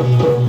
Oh,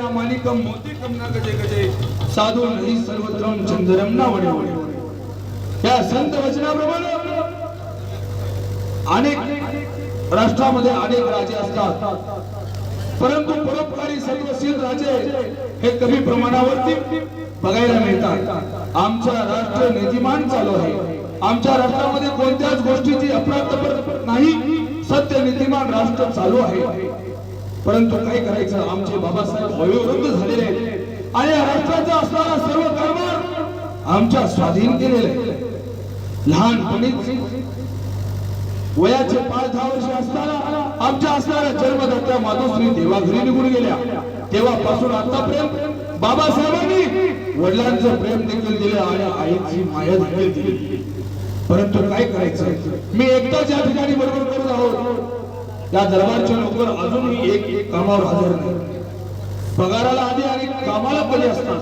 ना माणिकम मोतिकम ना गजे गजे. साधू नाही सर्वत्रम चंद्रम ना वडे वडे संत वचनाप्रमाणे अनेक राष्ट्रामध्ये अनेक राजे असतात. परंतु परोपकारी सर्वशील राजे हे कमी प्रमाणावरती बघायला मिळतात. आमचा राष्ट्र नीतिमान चालू आहे. आमच्या राष्ट्रामध्ये कोणत्याच गोष्टीची अफरातफर नाही. सत्य नीतिमान राष्ट्र चालू आहे. परंतु काय करायचं? आमचे बाबासाहेब वयोवृद्ध झालेले आहेत. आणि राष्ट्राचा असणारा सर्व कारभार आमच्या स्वाधीन केलेले आहे. लहानपणीच वयाचे पाच दहा वर्ष असताना आमच्या असणाऱ्या जन्मदात्या मातोश्री देवाघरी निघून गेल्या. तेव्हापासून आतापर्यंत बाबासाहेबांनी वडिलांचं प्रेम देखील दिलं आणि आईची माया देखील दिली. परंतु काय करायचं? मी एकटाच या ठिकाणी बरोबर करत आहोत. या दरबारच्या लोकांवर अजूनही एक एक कामावर हजर नाही. पगाराला आधी आणि कामाला कधी असतात.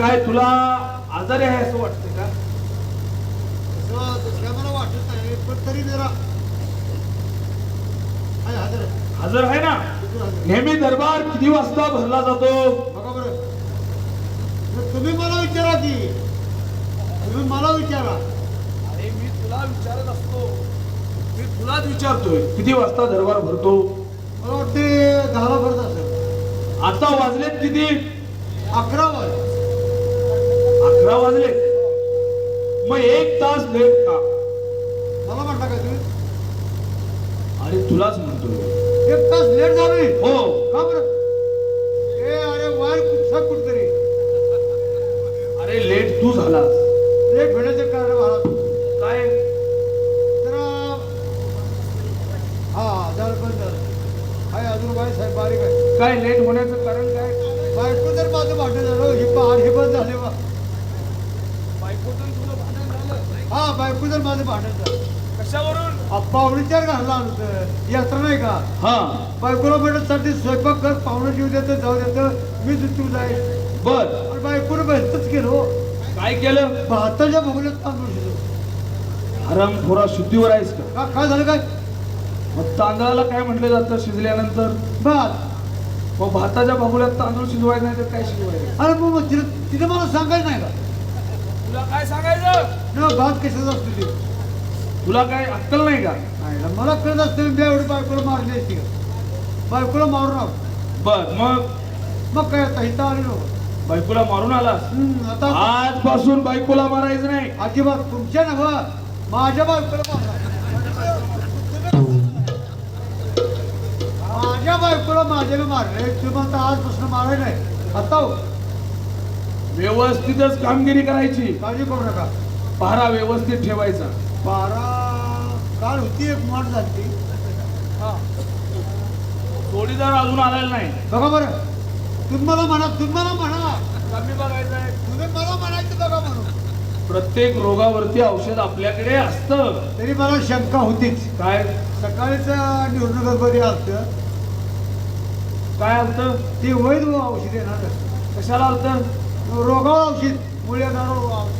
काय तुला आजारी आहे असं वाटतं का? तसं दुसऱ्या मला वाटत नाही पण तरी जरा. आहे, हजर आहे. हजर आहे ना? कुठं हजर आहे? नेहमी दरबार किती वाजता भरला जातो? बघा बरं. मग तुम्ही मला विचारा की तुम्ही मला विचारा. अरे मी तुला विचारत असतो. मी तुलाच विचारतोय. किती वाजता दरबार भरतो? मला वाटते दहाला भरत असेल. आता वाजलेत किती? अकरा वाज अकरा वाजले. मग एक तास लेट का? मला म्हणता का तुम्ही? अरे तुलाच म्हणतोय एक तास लेट झाली? हो. का बरं? ए अरे वायर कुठचा कुठतरी. अरे लेट तू झालास. लेट होण्याचं कारण मला. काय? जरा हा झालं पण झालं. हाय अजून बाई साहेब बारीक आहे. काय लेट होण्याचं कारण काय? बायको जर माझं भांडण झालं हे पहाड हे बंद झाले बा बायकोचं तुझं भांडण झालं हा बायको जर माझं झालं. कशावरून? पाहुणीचार घालला आलो तर यात्रा नाही का? हा. बायकोला स्वयंपाक कर पाहुणं जीव देतं जाऊ देतं. मी तू जाईल बर. पण बायकोनं भेटतच केलो काय केलं? भाताच्या भोगल्यात तांदूळ हराम थोडा शुद्धीवर आहेस का? का काय झालं काय? मग तांदळाला काय म्हटलं जातं शिजल्यानंतर? भात. मग भाताच्या बागुल्यात तांदूळ शिजवायचं नाही तर काय शिजवायचं? अरे मग तिथं तिथं मला सांगायचं नाही का? तुला काय सांगायचं? ना भात कशाचा असतो ते? तुला काय अक्कल नाही का? नाही ना, मला कळत असते मी एवढी बायकोला मारली असती का? बायकोला मारून आहो बर मग? मग काय आता इथं आलेलो बायकोला मारून आलास? हम्म, आता आजपासून बायकोला मारायचं नाही. अजिबात तुमच्या नव माझ्या बायकोला मारला माझ्या बायकोला माझ्याने मारले तुम्ही म्हणता आजपासून माराय नाही आता हो, व्यवस्थितच कामगिरी करायची. काळजी करू नका. पहारा व्यवस्थित ठेवायचा. बारा काल होती एक माठ झाली. जोडीदार अजून आलेला नाही. बघा बरं. तुम्ही मला म्हणा तुम्ही मला म्हणा. कमी बघायचं आहे. तुम्ही मला म्हणायचं बघा म्हणून. प्रत्येक रोगावरती औषध आपल्याकडे असतं. तरी मला शंका होतीच. काय? सकाळीच निवडणुकामध्ये असतं काय आलतं? ते वैध औषध येणार. कशाला आलतं? रोगावर औषध मुळे औषध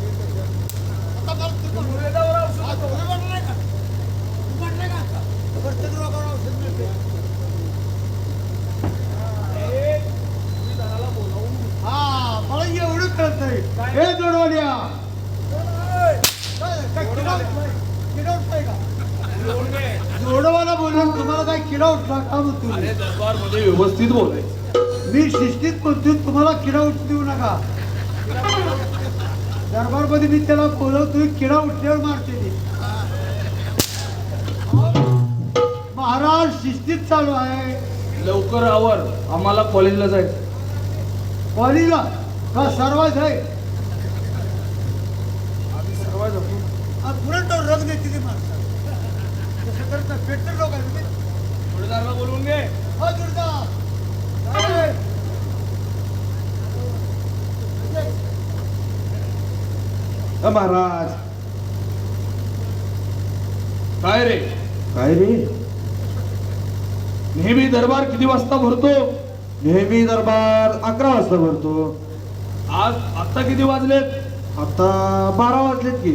आता मला तुम्ही म्हण- हा, तुम्ही म्हटलं नाही का? तुम्ही म्हटलं का? प्रत्येक रोगावर औषध मिळते. हा मला एवढं कळत नाही हे जोडवल्या जोडवाला बोलून तुम्हाला काय किडा उठला का म्हणतो अरे दरबारमध्ये व्यवस्थित बोलायचं मी शिस्तीत म्हणतो तुम्हाला किडा उठू देऊ नका दरबारमध्ये मी त्याला बोलवतोय किडा उठल्यावर मारते ती. महाराज शिस्तीत चालू आहे. लवकर आवर. आम्हाला कॉलेजला जायचं कॉलेजला का सर्वात आहे? आम्ही सर्व जातो पुरण रंग देते ती माणसं. तसं करत लोक आहे तुम्ही. बोलवून घे. हो, दुर्गा. महाराज. काय रे? काय रे? नेहमी दरबार किती वाजता भरतो? नेहमी दरबार अकरा वाजता भरतो. आज आता किती वाजलेत? आता बारा वाजलेत की.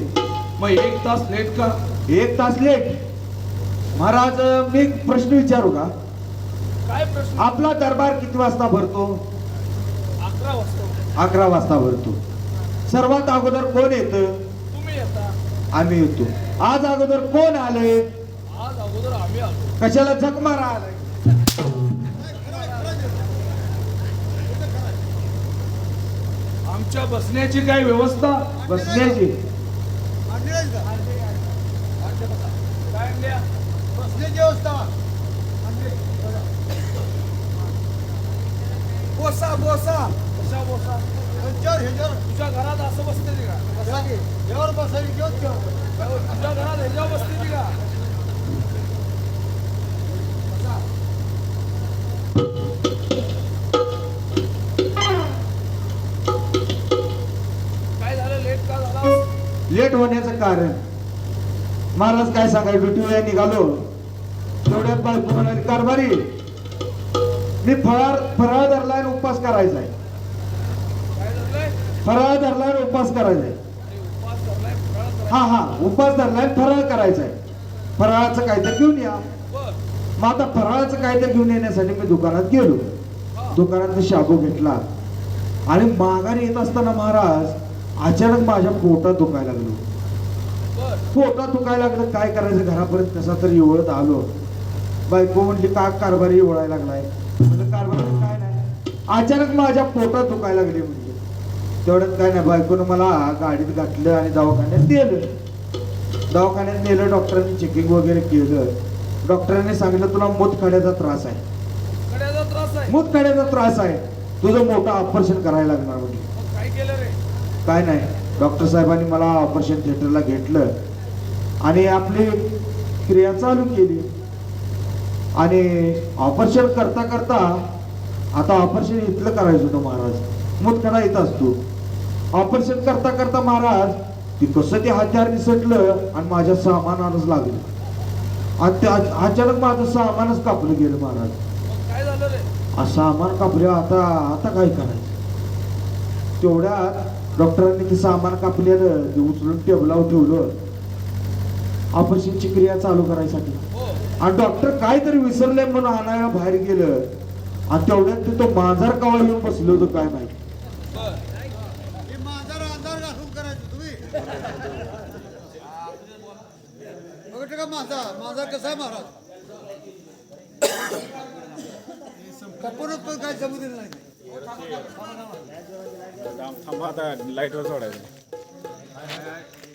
मग एक तास लेट का एक तास लेट. महाराज मी एक प्रश्न विचारू का? काय प्रश्न? आपला दरबार किती वाजता भरतो? अकरा वाजता. अकरा वाजता भरतो. सर्वात अगोदर कोण येतं? तुम्ही येता. आम्ही येतो. आज अगोदर कोण आले आज अगोदर आम्ही आलो. कशाला झक मारा आलाय? आमच्या बसण्याची काय व्यवस्था? बसण्याची? बसण्याची व्यवस्था. बोसा बोसा. कशा बोसा. ह्याच्यावर ह्याच्यावर. तुझ्या घरात असं बसते ती का? बसा की. यावर बसायची घेऊन तुझ्या घरात ह्याच्यावर बसते ती का? काय झालं? लेट का लेट होण्याचं कारण. महाराज काय सांगाय ड्युटीला निघालो. तेवढ्यात बायको म्हणाली कारभारी. मी फराळ फराळ धरला उपवास करायचा आहे फराळ धरलाय उपवास करायचा आहे हा हा उपवास धरलाय फराळ करायचा आहे फराळाचं काय तर घेऊन या. मग आता फराळाचं काय तर घेऊन येण्यासाठी मी दुकानात गेलो. दुकानात शाबू घेतला. आणि माघारी येत असताना महाराज अचानक माझ्या पोटात दुखायला लागलो. पोटात दुखायला लागलं. काय करायचं? घरापर्यंत कसा तरी एवढत आलो. बायको म्हणली का कारभारी ओळायला लागलाय? म्हणजे कारभार काय नाही. अचानक माझ्या पोटात दुखायला लागली म्हणजे तेवढ्यात काय नाही बायकोनं मला गाडीत घातलं आणि दवाखान्यात नेलं. दवाखान्यात नेलं डॉक्टरांनी चेकिंग वगैरे केलं. डॉक्टरांनी सांगितलं तुला मूतखड्याचा त्रास आहे. कड्याचा त्रास आहे? मूतखड्याचा त्रास आहे. तुझं मोठं ऑपरेशन करायला लागणार म्हणजे काय नाही. डॉक्टर साहेबांनी मला ऑपरेशन थिएटरला घेतलं. आणि आपली क्रिया चालू केली. आणि ऑपरेशन करता करता आता ऑपरेशन इथलं करायचं होतं महाराज. मुतखडा येत असतो. ऑपरेशन करता करता महाराज ती कसं ते हत्यार निसटलं आणि माझ्या सामानानच लागलं. आणि ते अचानक माझं सामानच कापलं गेलं महाराज. सामान कापलं आता आता काय करायचं? तेवढ्यात डॉक्टरांनी ते सामान कापलेलं ते उचलून टेबलावर ठेवलं. ऑपरेशनची क्रिया चालू करायसाठी. आणि डॉक्टर काहीतरी विसरले म्हणून आणायला बाहेर गेलं. आणि तेवढ्यात ते तो मांजर कवा येऊन बसलो होतो काय माहिती बर हे माझा अंधार घालून करायचं का माझा? माझा कसा आहे महाराज? कपूरच पण काय जमू दिलं नाही. थांबा आता लाईटवर सोडायचं.